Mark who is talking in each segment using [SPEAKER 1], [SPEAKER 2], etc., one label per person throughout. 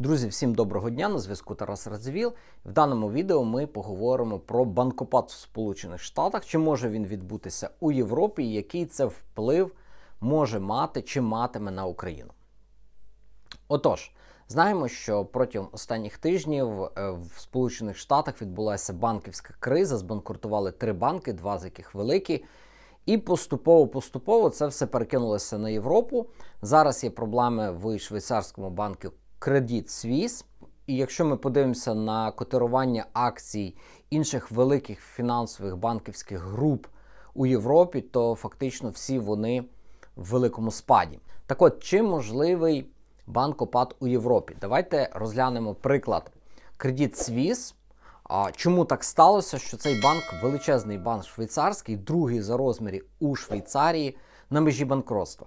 [SPEAKER 1] Друзі, всім доброго дня! На зв'язку Тарас Радзивіл. В даному відео ми поговоримо про банкопад в Сполучених Штатах, чи може він відбутися у Європі, і який це вплив може мати чи матиме на Україну. Отож, знаємо, що протягом останніх тижнів е, в Сполучених Штатах відбулася банківська криза, збанкрутували три банки, два з яких великі. І поступово-поступово це все перекинулося на Європу. Зараз є проблеми в швейцарському банку Credit Suisse. І якщо ми подивимося на котирування акцій інших великих фінансових банківських груп у Європі, то фактично всі вони в великому спаді. Так от, чи можливий банкопад у Європі? Давайте розглянемо приклад Suisse. А чому так сталося, що цей банк величезний банк швейцарський, другий за розмірі у Швейцарії на межі банкротства?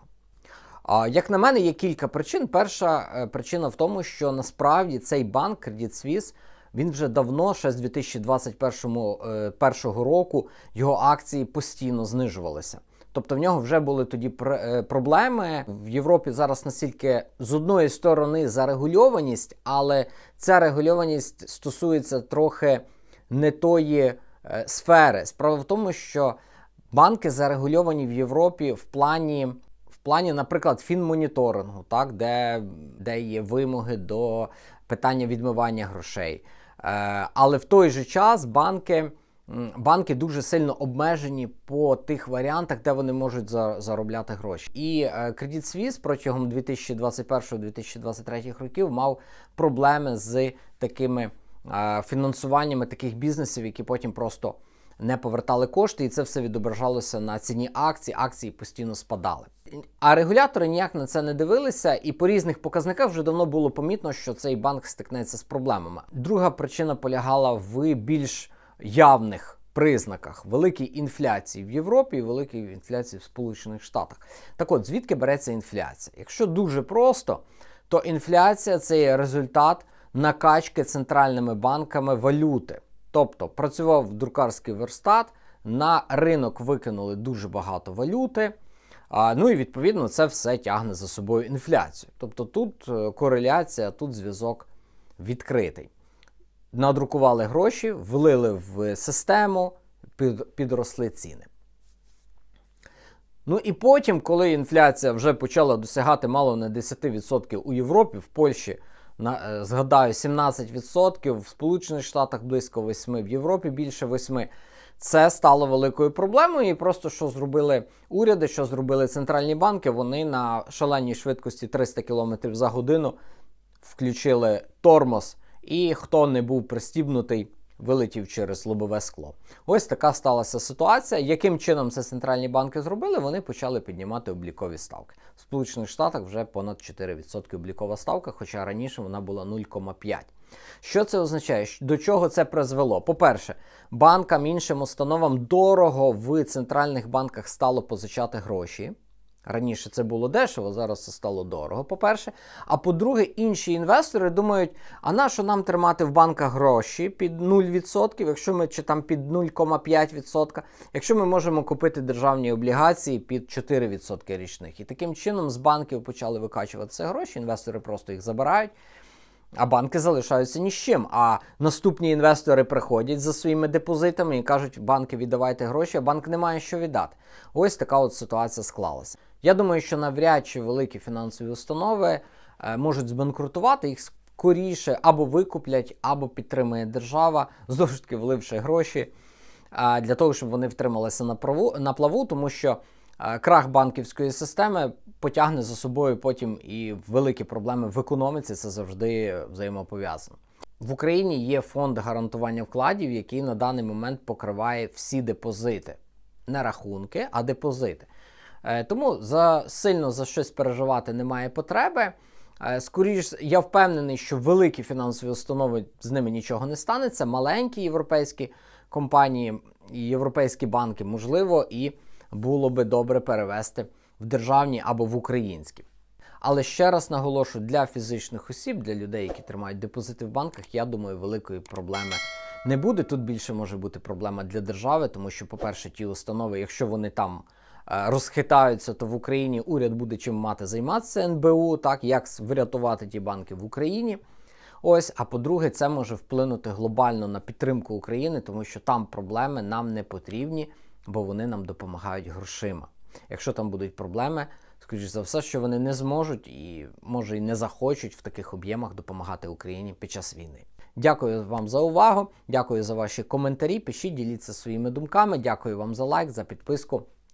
[SPEAKER 1] Як на мене, є кілька причин. Перша е, причина в тому, що насправді цей банк Credit Suisse, він вже давно, ще з 2021 е, року, його акції постійно знижувалися. Тобто в нього вже були тоді е, проблеми. В Європі зараз настільки з одної сторони зарегульованість, але ця регульованість стосується трохи не тої сфери. Справа в тому, що банки зарегульовані в Європі в плані. Плані, наприклад, фінмоніторингу, так, де, де є вимоги до питання відмивання грошей. Е, але в той же час банки, банки дуже сильно обмежені по тих варіантах, де вони можуть за, заробляти гроші. І е, Credit Suisse протягом 2021-2023 років мав проблеми з такими е, фінансуваннями таких бізнесів, які потім просто не повертали кошти, і це все відображалося на ціні акцій. Акції постійно спадали. А регулятори ніяк на це не дивилися, і по різних показниках вже давно було помітно, що цей банк стикнеться з проблемами. Друга причина полягала в більш явних признаках великій інфляції в Європі і великій інфляції в Сполучених Штатах. Так от, звідки береться інфляція? Якщо дуже просто, то інфляція це є результат накачки центральними банками валюти. Тобто працював друкарський верстат, на ринок викинули дуже багато валюти. Ну і відповідно це все тягне за собою інфляцію. Тобто тут е, кореляція, тут зв'язок відкритий. Надрукували гроші, влили в систему, під, підросли ціни. Ну і потім, коли інфляція вже почала досягати мало не 10% у Європі, в Польщі на, е, згадаю, 17%, в Сполучених Штатах близько 8%, в Європі більше 8%. Це стало великою проблемою, і просто що зробили уряди, що зробили центральні банки, вони на шаленій швидкості 300 км за годину включили тормоз, і хто не був пристібнутий, вилетів через лобове скло. Ось така сталася ситуація. Яким чином це центральні банки зробили? Вони почали піднімати облікові ставки. В Сполучених Штатах вже понад 4% облікова ставка, хоча раніше вона була 0,5%. Що це означає? До чого це призвело? По-перше, банкам іншим установам дорого в центральних банках стало позичати гроші. Раніше це було дешево, зараз це стало дорого. По-перше. А по-друге, інші інвестори думають, а на що нам тримати в банках гроші під 0%, якщо ми чи там під 0,5%, якщо ми можемо купити державні облігації під 4% річних. І таким чином з банків почали викачуватися гроші, інвестори просто їх забирають. А банки залишаються ні з чим. А наступні інвестори приходять за своїми депозитами і кажуть, банки віддавайте гроші, а банк не має що віддати. Ось така от ситуація склалася. Я думаю, що навряд чи великі фінансові установи е, можуть збанкрутувати їх скоріше або викуплять, або підтримує держава, знову ж таки вливши гроші е, для того, щоб вони втрималися на, праву, на плаву, тому що е, крах банківської системи потягне за собою потім і великі проблеми в економіці. Це завжди взаємопов'язано. В Україні є фонд гарантування вкладів, який на даний момент покриває всі депозити, не рахунки, а депозити. Е, Тому за сильно за щось переживати немає потреби. Е, Скоріше, я впевнений, що великі фінансові установи з ними нічого не станеться. Маленькі європейські компанії і європейські банки, можливо, і було би добре перевести в державні або в українські. Але ще раз наголошую, для фізичних осіб, для людей, які тримають депозити в банках, я думаю, великої проблеми не буде. Тут більше може бути проблема для держави, тому що, по-перше, ті установи, якщо вони там розхитаються, то в Україні уряд буде чим мати займатися НБУ, так як врятувати ті банки в Україні. Ось, а по-друге, це може вплинути глобально на підтримку України, тому що там проблеми нам не потрібні, бо вони нам допомагають грошима. Якщо там будуть проблеми, скоріш за все, що вони не зможуть і може і не захочуть в таких об'ємах допомагати Україні під час війни. Дякую вам за увагу. Дякую за ваші коментарі. Пишіть, діліться своїми думками. Дякую вам за лайк, за підписку